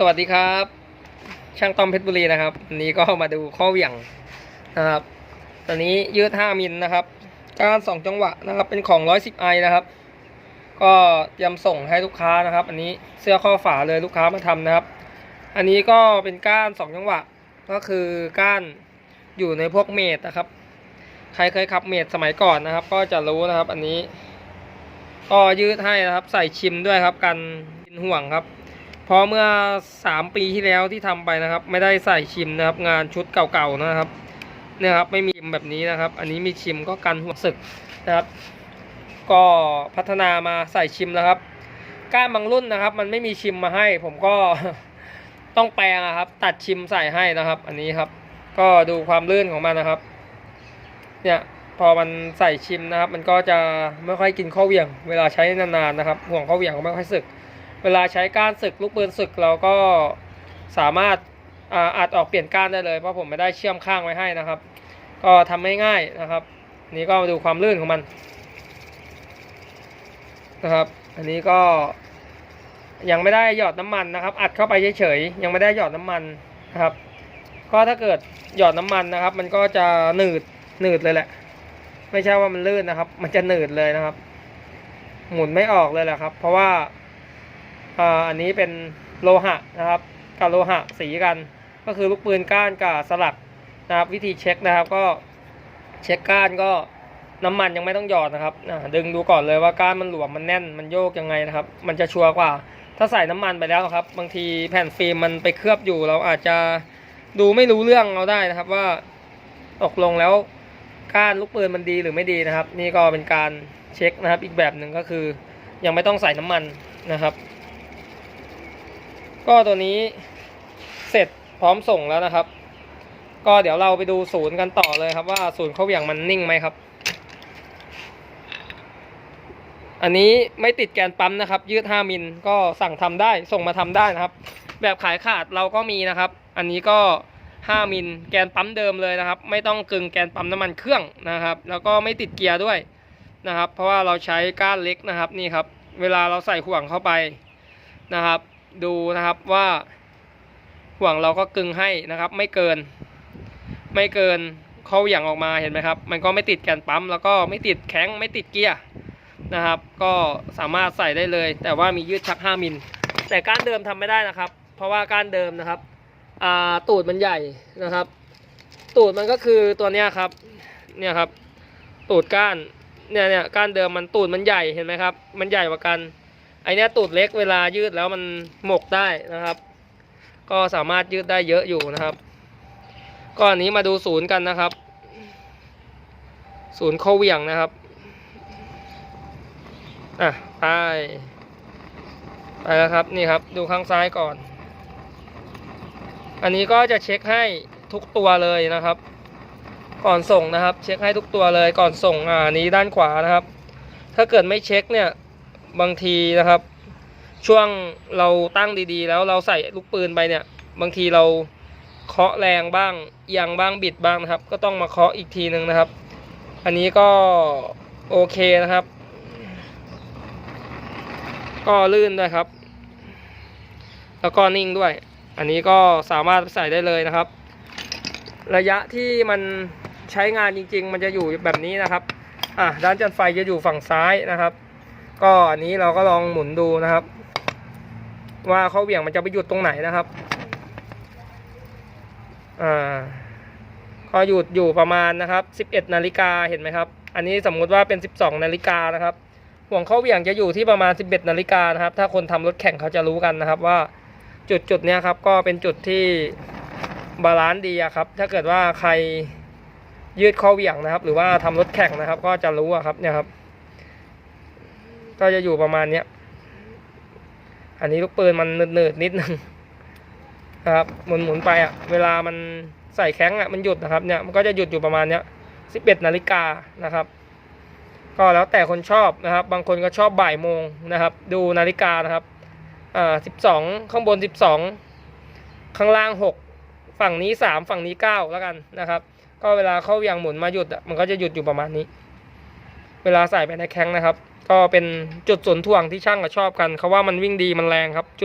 สวัสดีครับ ช่างต้อมเพชรบุรีนะครับวันนี้ก็มาดูข้อเหวี่ยงนะครับ ตอนนี้ยืด5มิลนะครับ การสองจังหวะนะครับ เป็นของ 110ไอนะครับ ก็เตรียมส่งให้ลูกค้านะครับ อันนี้เสื้อข้อฝาเลยลูกค้ามาทำนะครับ อันนี้ก็เป็นก้านสองจังหวะ ก็คือก้านอยู่ในพวกเมดนะครับ ใครเคยขับเมดสมัยก่อนนะครับ ก็จะรู้นะครับ อันนี้ ก็ยืดให้นะครับ ใส่ชิมด้วยครับ กันกินห่วงครับ พราะเมื่อ 3 ปีที่แล้วที่ทำไปนะครับ ไม่ได้ใส่ชิมนะครับ งานชุดเก่าๆนะครับเนี่ยครับไม่มีชิมแบบนี้นะครับ อันนี้มีชิมก็กันหัวศึกนะครับ ก็พัฒนามาใส่ชิมแล้วครับ ก้านบางรุ่นนะครับ มันไม่มีชิมมาให้ ผมก็ต้องแปลงอะครับ ตัดชิมใส่ให้นะครับ อันนี้ครับ ก็ดูความลื่นของมันนะครับ เนี่ยพอมันใส่ชิมนะครับ มันก็จะไม่ค่อยกินข้อเหวี่ยง เวลาใช้นานๆนะครับ ห่วงข้อเหวี่ยงก็ไม่ค่อยสึก เวลาใช้ก้านศึกลูกปืนศึกเราก็สามารถอัดออกเปลี่ยนก้านได้เลยเพราะผมไม่ได้เชื่อมข้างไว้ให้นะครับ ก็ทำง่ายๆนะครับ นี่ก็มาดูความลื่นของมันนะครับ อันนี้ก็ยังไม่ได้หยอดน้ำมันนะครับ อัดเข้าไปเฉยๆยังไม่ได้หยอดน้ำมันนะครับ ก็ถ้าเกิดหยอดน้ำมันนะครับ มันก็จะหนืดหนืดเลยแหละ ไม่ใช่ว่ามันลื่นนะครับ มันจะหนืดเลยนะครับ หมุนไม่ออกเลยแหละครับ เพราะว่า อันนี้เป็นโลหะนะครับกับโลหะสีกัน ก็คือลูกปืนก้านกับสลักนะครับวิธีเช็คนะครับก็เช็คก้านก็น้ำมันยังไม่ต้องหยอดนะครับดึงดูก่อนเลยว่าก้านมันหลวมมันแน่นมันโยกยังไงนะครับ มันจะชัวร์กว่า ถ้าใส่น้ำมันไปแล้วครับ บางทีแผ่นฟิล์มมันไปเคลือบอยู่ เราอาจจะดูไม่รู้เรื่องเอาได้นะครับว่าตกลงแล้วก้านลูกปืนมันดีหรือไม่ดีนะครับ นี่ก็เป็นการเช็คนะครับ อีกแบบหนึ่งก็คือยังไม่ต้องใส่น้ำมันนะครับ ก็ตัวนี้เสร็จพร้อมส่งแล้วนะครับ ก็เดี๋ยวเราไปดูศูนย์กันต่อเลยครับว่าศูนย์เขาเหวี่ยงมันนิ่งไหมครับ อันนี้ไม่ติดแกนปั๊มนะครับ ยืด 5 มิลก็สั่งทำได้ส่งมาทำได้นะครับ แบบขายขาดเราก็มีนะครับ อันนี้ก็ 5 มิลแกนปั๊มเดิมเลยนะครับ ไม่ต้องกึงแกนปั๊มน้ำมันเครื่องนะครับ แล้วก็ไม่ติดเกียร์ด้วยนะครับ เพราะว่าเราใช้ก้านเล็กนะครับนี่ครับ เวลาเราใส่ห่วงเข้าไปนะครับ ดูนะครับว่าห่วงเราก็กึงให้นะครับ ไม่เกิน ไม่เกินเขาอย่างออกมาเห็นไหมครับ มันก็ไม่ติดแกนปั๊มแล้วก็ไม่ติดแข้งไม่ติดเกียร์นะครับ ก็สามารถใส่ได้เลย แต่ว่ามียืดชัก 5มิลแต่ก้านเดิมทำไม่ได้นะครับ เพราะว่าก้านเดิมนะครับตูดมันใหญ่นะครับ ตูดมันก็คือตัวเนี้ยครับเนี่ยครับ ตูดก้านเนี่ยเนี่ยก้านเดิมมันตูดมันใหญ่เห็นไหมครับ มันใหญ่กว่ากัน ไอเนี้ยตูดเล็กเวลายืดแล้วมันหมกได้นะครับ ก็สามารถยืดได้เยอะอยู่นะครับก็อันนี้มาดูศูนย์กันนะครับ ศูนย์เขาเวี่ยงนะครับอะไปไปแล้วครับนี่ครับดูข้างซ้ายก่อน อันนี้ก็จะเช็คให้ทุกตัวเลยนะครับ ก่อนส่งนะครับ เช็คให้ทุกตัวเลยก่อนส่งอ่านนี้ด้านขวานะครับ ถ้าเกิดไม่เช็คเนี่ย บางทีนะครับ ช่วงเราตั้งดีๆ แล้วเราใส่ลูกปืนไปเนี่ย บางทีเราเคาะแรงบ้างเอียงบ้างบิดบ้างนะครับ ก็ต้องมาเคาะอีกทีหนึ่งนะครับ อันนี้ก็โอเคนะครับ ก็ลื่นด้วยครับ แล้วก็นิ่งด้วย อันนี้ก็สามารถใส่ได้เลยนะครับ ระยะที่มันใช้งานจริง ๆ มันจะอยู่แบบนี้นะครับ อะด้านจันไฟจะอยู่ฝั่งซ้ายนะครับ ก็อันนี้เราก็ลองหมุนดูนะครับ ว่าเขาเหวี่ยงมันจะไปหยุดตรงไหนนะครับอ่าก็หยุดอยู่ประมาณนะครับ11นาฬิกาเห็นไหมครับ อันนี้สมมุติว่าเป็น12นาฬิกานะครับห่วงเขาเหวี่ยงจะอยู่ที่ประมาณ11นาฬิกานะครับ ถ้าคนทำรถแข่งเขาจะรู้กันนะครับว่าจุดจุดๆเนี้ยครับก็เป็นจุดที่บาลานซ์ดีครับ ถ้าเกิดว่าใครยืดข้อเหวี่ยงนะครับ หรือว่าทำรถแข่งนะครับ ก็จะรู้ครับเนี่ยครับ ก็จะอยู่ประมาณเนี้ย อันนี้ลูกปืนมันเนิดๆนิดนึงครับหมุนหมุนๆไปอะ เวลามันใส่แข้งอะมันหยุดนะครับเนี่ยมันก็จะหยุดอยู่ประมาณเนี้ยสิบเอ็ดนาฬิกานะครับ ก็แล้วแต่คนชอบนะครับ บางคนก็ชอบบ่ายโมงนะครับ ดูนาฬิกานะครับอ่าสิบสองข้างบนสิบสองข้างล่างหกฝั่งนี้สามฝั่งนี้เก้าแล้วกันนะครับ ก็เวลาเข้าอย่างหมุนมาหยุดอะมันก็จะหยุดอยู่ประมาณนี้ เวลาใส่ไปในแข้งนะครับ ก็เป็นจุดสนท่วงที่ช่างก็ชอบกันเขาว่ามันวิ่งดีมันแรงครับจุด